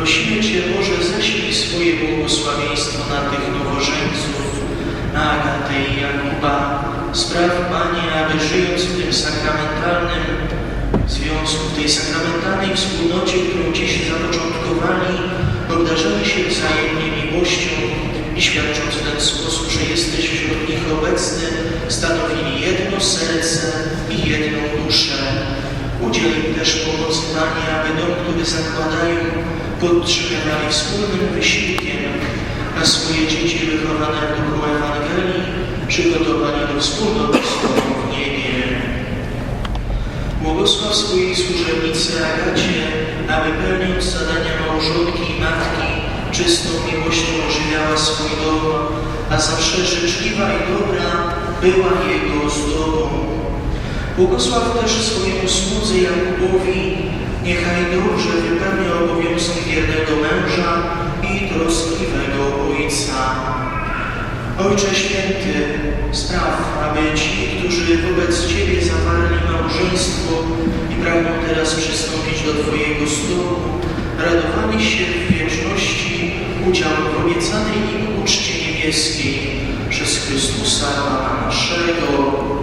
prosimy Cię, Boże, ześlij swoje błogosławieństwo na tych nowożeńców, na Agatę i Jakuba. Spraw, Panie, aby żyjąc w tym sakramentalnym związku, w tej sakramentalnej wspólnocie, którą dziś zapoczątkowali, obdarzali się wzajemnie miłością i świadcząc w ten sposób, że jesteś wśród nich obecny, stanowili jedno serce i jedną duszę. Udziel im też pomocy, dom, który zakładają, podtrzymywali wspólnym wysiłkiem, a swoje dzieci wychowane w duchu Ewangelii przygotowali do wspólnoty Tobą w niebie. Błogosław swojej służebnicy Agacie, aby pełniąc zadania małżonki i matki, czystą miłością ożywiała swój dom, a zawsze życzliwa i dobra była jego zdobą. Błogosław też swojemu słudze Jakubowi, niechaj dobrze wypełnia obowiązki wiernego męża i troskliwego ojca. Ojcze Święty, spraw, aby ci, którzy wobec Ciebie zawarli małżeństwo i pragną teraz przystąpić do Twojego stołu, radowali się w wieczności udział w obiecanej im uczcie niebieskiej przez Chrystusa Pana naszego.